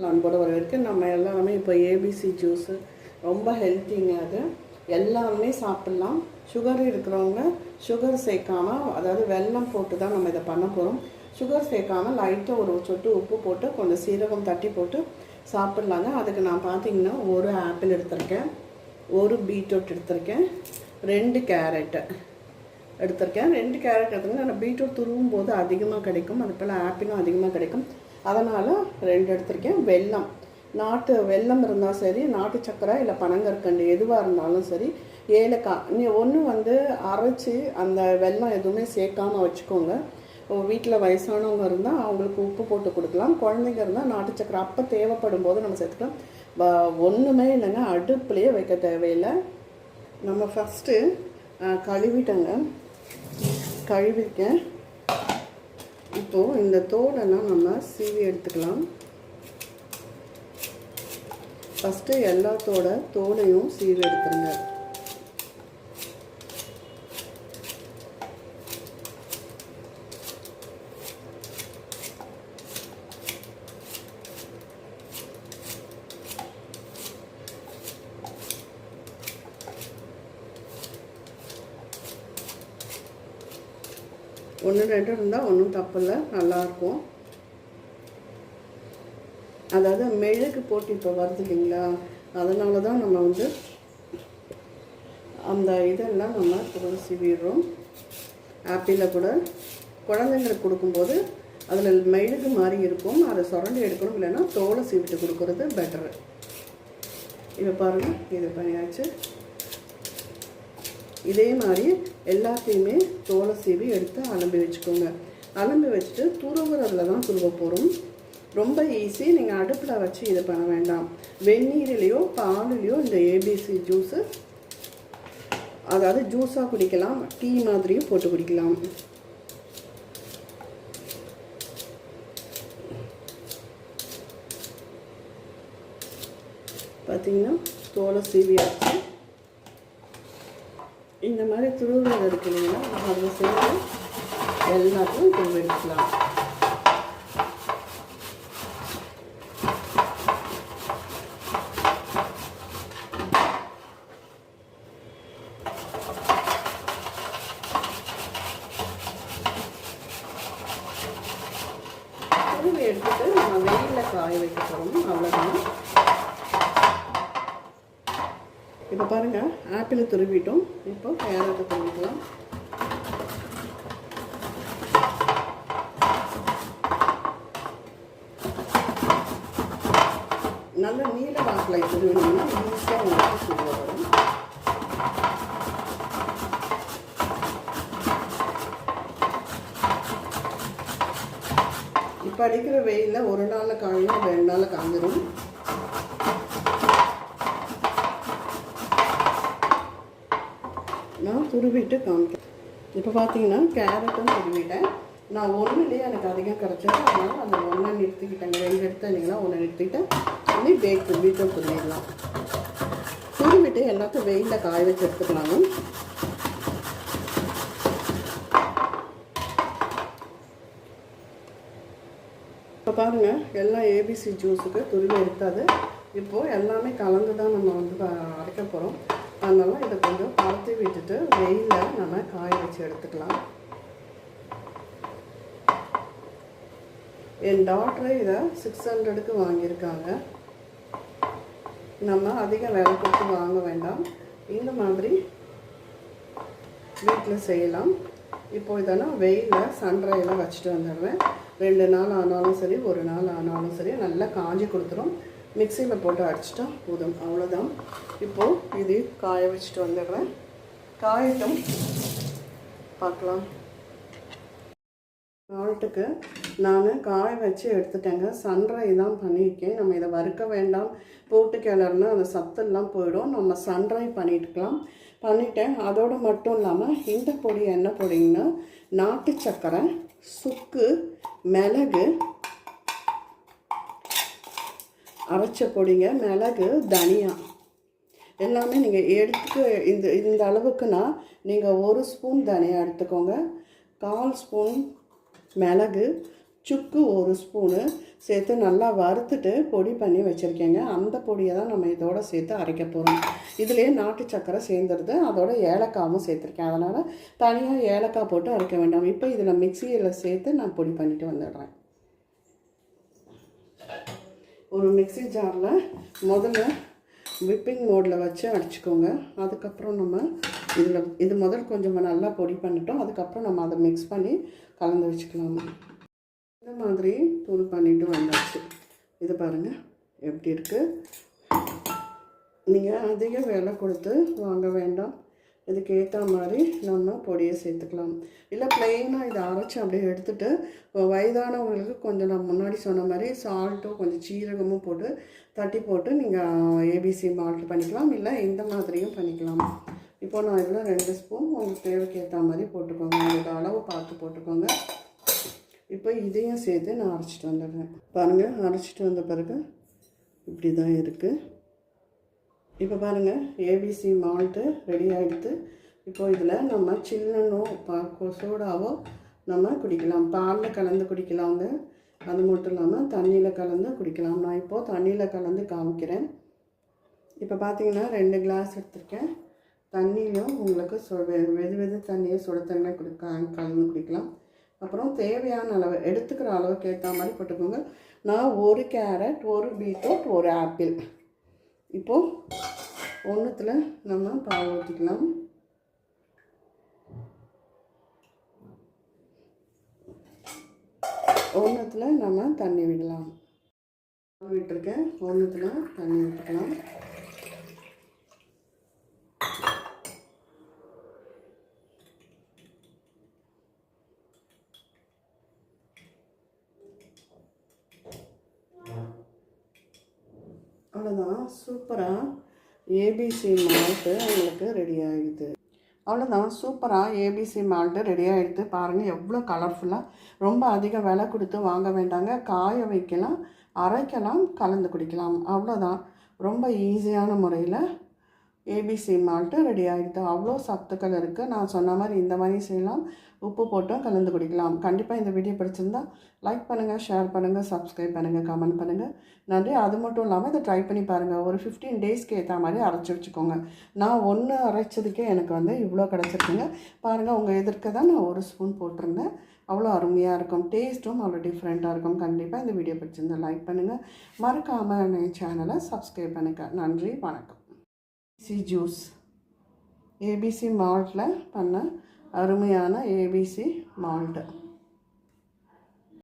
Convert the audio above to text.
அன்போடு வரவேற்கு நம்ம எல்லாருமே இப்போ ஏபிசி ஜூஸு ரொம்ப ஹெல்த்திங்க அது. எல்லாருமே சாப்பிட்லாம். சுகர் இருக்கிறவங்க சுகர் சேர்க்காம அதாவது வெல்லம் போட்டு தான் நம்ம இதை பண்ண போகிறோம் சுகர் சேர்க்காம லைட்டாக ஒரு சொட்டு உப்பு போட்டு கொஞ்சம் சீரகம் தட்டி போட்டு சாப்பிட்லாங்க. அதுக்கு நான் பார்த்தீங்கன்னா ஒரு ஆப்பிள் எடுத்திருக்கேன். ஒரு பீட்ரூட் எடுத்திருக்கேன். ரெண்டு கேரட்டு எடுத்திருக்கேன். ரெண்டு கேரட் எடுத்துருக்கேன். நான் பீட்ரூட் துருவும் போது அதிகமாக கிடைக்கும். அது போல் ஆப்பிளும் அதிகமாக கிடைக்கும். அதனால் ரெண்டு எடுத்திருக்கேன். வெல்லம். நாட்டு வெல்லம் இருந்தால் சரி நாட்டு சக்கரை இல்லை பனங்கற்கண்டு எதுவாக இருந்தாலும் சரி ஏலக்காய். நீ ஒன்று வந்து அரைச்சி அந்த வெல்லம் எதுவுமே சேர்க்காம வச்சுக்கோங்க. வீட்டில் வயசானவங்க இருந்தால் அவங்களுக்கு உப்பு போட்டு கொடுக்கலாம். குழந்தைங்க இருந்தால் நாட்டு சக்கரை அப்போ தேவைப்படும் போது நம்ம சேர்த்துக்கலாம். ஒன்றுமே இல்லைங்க அடுப்புலேயே வைக்க தேவையில்லை. நம்ம ஃபஸ்ட்டு கழுவிட்டோங்க. கழுவிக்க இப்போது இந்த தோலெல்லாம் நம்ம சீவி எடுத்துக்கலாம். ஃபஸ்ட்டு எல்லாத்தோட தோலையும் சீவி எடுத்துருங்க. ஒன்று ரெண்டு இருந்தால் ஒன்றும் தப்பில்லை. நல்லாயிருக்கும். அதாவது மெழுகு போட்டு இப்போ வருது இல்லைங்களா? அதனால தான் நம்ம வந்து அந்த இதெல்லாம் நம்ம தோல் சீவிடுறோம். ஆப்பிளில் கூட குழந்தைங்களுக்கு கொடுக்கும்போது அதில் மெழுகு மாதிரி இருக்கும். அதை சுரண்டி எடுக்கணும். இல்லைன்னா தோலை சீவிட்டு கொடுக்கறது பெட்டரு இப்போ பாருங்கள் இது பண்ணியாச்சு. இதே மாதிரி எல்லாத்தையுமே தோலை சீவி எடுத்து அலம்பி வச்சுக்கோங்க. அலம்பி வச்சுட்டு துருவுறதுல தான் துருவ போகிறோம் ரொம்ப ஈஸி நீங்கள் அடுப்பில் வச்சு இது பண்ண வேண்டாம். வெந்நீர்லேயோ பாலிலையோ இந்த ஏபிசி ஜூஸு அதாவது ஜூஸாக குடிக்கலாம் டீ மாதிரியும் போட்டு குடிக்கலாம். பார்த்தீங்கன்னா தோலை சீவியாச்சு. இந்த மாதிரி துருவுறது இருக்கு இல்லைங்களா அதை சேர்த்து எல்லாத்தையும் துருவி எடுக்கலாம் துருவி எடுத்துட்டு நம்ம வெயிலில் காய வைக்க போகிறோம் அவ்வளோதான் இப்போ பாருங்கள் ஆப்பிள் துருவிட்டோம். இப்போ கேரட்டை துருவிக்கலாம் நல்ல நீல வாக்கில் துருவினோம்னா ஈஸியாக உங்களுக்கு சுடுவ வரும். இப்போ அடிக்கிற வெயிலில் ஒரு நாளில் காயும் ரெண்டு நாளில் காஞ்சிரும் நான் துருவிட்டு காமிக்கிறேன் இப்போ பார்த்தீங்கன்னா கேரட்டும் துருவிட்டேன் நான் ஒன்றுலேயே எனக்கு அதிகம் கிடச்சது. அதனால் அந்த ஒன்றை நிறுத்திக்கிட்டேங்க ரெண்டு எடுத்தீங்கன்னா ஒன்று நிறுத்திட்டேன் பண்ணி பேக் துருவிட்டும் துருவிடலாம் துருவிட்டு எல்லாத்தையும் வெயிலில் காய வச்சு எடுத்துக்கலாங்க. இப்போ பாருங்கள் எல்லாம் ஏபிசி ஜூஸுக்கு துருவி எடுத்தாது. இப்போது எல்லாமே கலந்து தான் நம்ம வந்து அரைக்க போகிறோம் அதனால் இதை கொஞ்சம் பருத்தி விட்டுட்டு வெயிலில் நம்ம காய வச்சு எடுத்துக்கலாம். என் டாக்டரே இதை சிக்ஸ் ஹண்ட்ரடுக்கு வாங்கியிருக்காங்க. நம்ம அதிக விலை கொடுத்து வாங்க வேண்டாம். இந்த மாதிரி வீட்டில் செய்யலாம். இப்போ இதெல்லாம் வெயிலில் சன்ரையில் வச்சுட்டு வந்துடுவேன் ரெண்டு நாள் ஆனாலும் சரி ஒரு நாள் ஆனாலும் சரி நல்லா காஞ்சி கொடுத்துரும். மிக்சியில் போட்டு அடிச்சிட்டா போதும். அவ்வளோதான் இப்போது இது காய வச்சுட்டு வந்துடுறேன். காயட்டும். பார்க்கலாம். சால்ட்டுக்கு நான் காய வச்சு எடுத்துட்டேங்க. சன்ரை தான் பண்ணியிருக்கேன். நம்ம இதை வறுக்க வேண்டாம். போட்டு கிளறுனா அந்த சத்தெல்லாம் போயிடும். நம்ம சன்ரை பண்ணிட்டுக்கலாம். பண்ணிட்டேன். அதோடு மட்டும் இல்லாமல் இந்த பொடி என்ன பொடிங்கன்னா நாட்டு சக்கரை சுக்கு மிளகு அரைச்ச பொடிங்க மிளகு தனியா. எல்லாமே நீங்கள் எடுத்து இந்த இந்த அளவுக்குன்னா நீங்கள் ஒரு ஸ்பூன் தனியா எடுத்துக்கோங்க. கால் ஸ்பூன் மிளகு சுக்கு ஒரு ஸ்பூனு சேர்த்து நல்லா வறுத்துட்டு பொடி பண்ணி வச்சுருக்கேங்க. அந்த பொடியை தான் நம்ம இதோட சேர்த்து அரைக்க போகிறோம் இதுலேயே நாட்டு சக்கரை சேர்ந்துருது. அதோட ஏலக்காவும் சேர்த்துருக்கேன். அதனால் தனியாக ஏலக்காய் போட்டு அரைக்க வேண்டாம். இப்போ இதில் மிக்சியில் சேர்த்து நான் பொடி பண்ணிட்டு வந்துடுறேன். ஒரு மிக்ஸி ஜாரில் முதல்ல விப்பிங் மோடில் வச்சு அடிச்சுக்கோங்க. அதுக்கப்புறம் நம்ம இதில் இது முதல் கொஞ்சம் நல்லா பொடி பண்ணிட்டோம். அதுக்கப்புறம் நம்ம அதை மிக்ஸ் பண்ணி கலந்து வச்சுக்கலாமா? இந்த மாதிரி தூள் பண்ணிட்டு வந்தாச்சு. இது பாருங்கள் எப்படி இருக்குது நீங்கள் அதிக விலை கொடுத்து வாங்க வேண்டாம். இதுக்கு ஏற்ற மாதிரி நம்ம பொடியை சேர்த்துக்கலாம். இல்லை ப்ளெயினாக இதை அரைச்சி அப்படியே எடுத்துகிட்டு வயதானவங்களுக்கு கொஞ்சம் நான் முன்னாடி சொன்ன மாதிரி சால்ட்டும் கொஞ்சம் சீரகமும் போட்டு தட்டி போட்டு நீங்கள் ஏபிசி மால்ட் பண்ணிக்கலாம். இல்லை இந்த மாதிரியும் பண்ணிக்கலாம். இப்போ நான் இதில் ரெண்டு ஸ்பூன் உங்களுக்கு தேவைக்கேற்ற மாதிரி போட்டுக்கோங்க. உங்களோட அளவு பார்த்து போட்டுக்கோங்க. இப்போ இதையும் சேர்த்து நான் அரைச்சிட்டு வந்துடுறேன். பாருங்கள் அரைச்சிட்டு வந்த பிறகு இப்படி தான் இருக்குது இப்போ பாருங்கள் ஏபிசி மால்ட்டு ரெடி ஆகிடுது இப்போ இதில் நம்ம சில்லனோ பா சோடாவோ நம்ம குடிக்கலாம். பாலில் கலந்து குடிக்கலாங்க. அது மட்டும் இல்லாமல் தண்ணியில் கலந்து குடிக்கலாம். நான் இப்போது தண்ணியில் கலந்து காமிக்கிறேன். இப்போ பார்த்தீங்கன்னா ரெண்டு கிளாஸ் எடுத்திருக்கேன். தண்ணியும் உங்களுக்கு சொ வெ- வெது வெது தண்ணியை சுட தண்ணியில் குடிக்க கலந்து குடிக்கலாம். அப்புறம் தேவையான அளவு எடுத்துக்கிற அளவுக்கு ஏற்ற மாதிரி போட்டுக்கோங்க. நான் ஒரு கேரட் ஒரு பீட்ரூட் ஒரு ஆப்பிள் இப்போது ஒன்றுத்தில் நம்ம பால் ஊற்றிக்கலாம் ஒன்றுத்தில் நம்ம தண்ணி விடலாம். விட்டுருக்கேன். ஒன்றுத்தில் தண்ணி விட்டுக்கலாம் அவ்வளோதான் சூப்பராக ஏபிசி மால்ட்டு உங்களுக்கு ரெடி ஆகிடுது அவ்வளோதான் சூப்பராக ஏபிசி மால்ட்டு ரெடி ஆகிடுது பாருங்கள் எவ்வளோ கலர்ஃபுல்லாக ரொம்ப அதிக விலை கொடுத்து வாங்க வேண்டாங்க. காய வைக்கலாம் அரைக்கலாம் கலந்து குடிக்கலாம். அவ்வளோதான் ரொம்ப ஈஸியான முறையில் ஏபிசி மால்ட்டு ரெடி ஆகிடுது அவ்வளோ சத்துக்கள் இருக்குது நான் சொன்ன மாதிரி இந்த மாதிரி செய்யலாம். உப்பு போட்டும் கலந்து குடிக்கலாம். கண்டிப்பாக இந்த வீடியோ பிடிச்சிருந்தா லைக் பண்ணுங்கள் ஷேர் பண்ணுங்கள் சப்ஸ்கிரைப் பண்ணுங்கள் கமெண்ட் பண்ணுங்கள் நன்றி. அது மட்டும் இல்லாமல் இதை ட்ரை பண்ணி பாருங்கள் ஒரு ஃபிஃப்டீன் டேஸ்க்கு ஏற்ற மாதிரி அரைச்சி வச்சுக்கோங்க. நான் ஒன்று அரைச்சதுக்கே எனக்கு வந்து இவ்வளோ கிடச்சிருக்குங்க. பாருங்கள் உங்கள் எதிர்க்க தான் நான் ஒரு ஸ்பூன் போட்டிருந்தேன். அவ்வளோ அருமையாக இருக்கும். டேஸ்ட்டும் அவ்வளோ டிஃப்ரெண்ட்டாக இருக்கும். கண்டிப்பாக இந்த வீடியோ பிடிச்சிருந்தா லைக் பண்ணுங்கள் மறக்காமல் என் சேனலை சப்ஸ்கிரைப் பண்ணுங்கள் நன்றி. வணக்கம். ABC juice. ஏபிசி மால்ட்டில் பண்ண அருமையான ஏபிசி மால்ட்டு